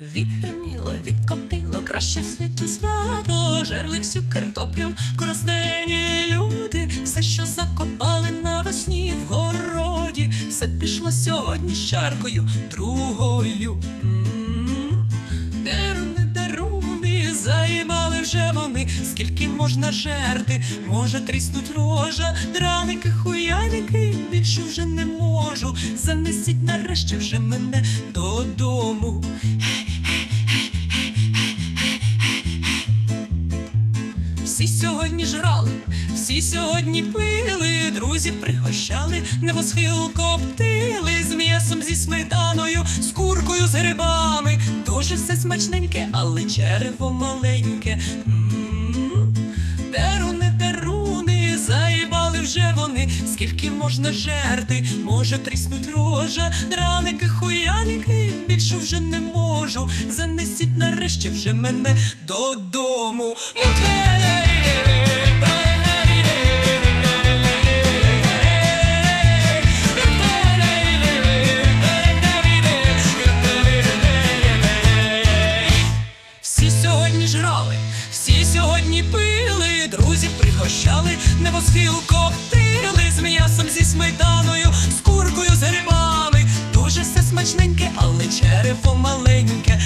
Відгриміло, відкотило, краще світу свято, жерли всю картоплю, краснені люди, все, що закопали навесні в городі, все пішло сьогодні з чаркою другою. Деруни, деруни, заїбали вже вони, скільки можна жерти, може тріснуть рожа, драники, хуяники, більше вже не можу. Занесіть нарешті вже мене додому. Всі сьогодні жрали, всі сьогодні пили, друзів пригощали, небосхил коптили з м'ясом зі сметаною, з куркою, з грибами. Дуже все смачненьке, але черево маленьке. Вже вони, скільки можна жерти, може тріснуть рожа, драники, хуяники, більше вже не можу. Занесіть нарешті вже мене додому. Всі сьогодні пили, друзів пригощали, небосхил коптили з м'ясом зі сметаною, з куркою, з грибами. Дуже все смачненьке, але черево маленьке.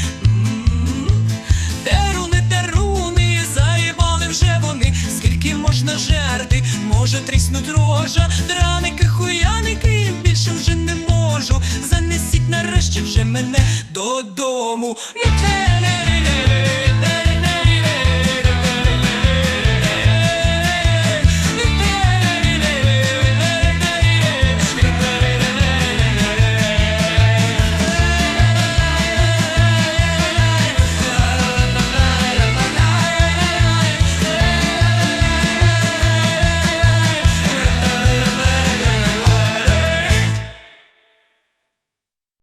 Деруни, деруни, заїбали вже вони, скільки можна жерти, може тріснуть рожа, драники, хуяники, більше вже не можу. Занесіть нарешті вже мене додому. Нутеле,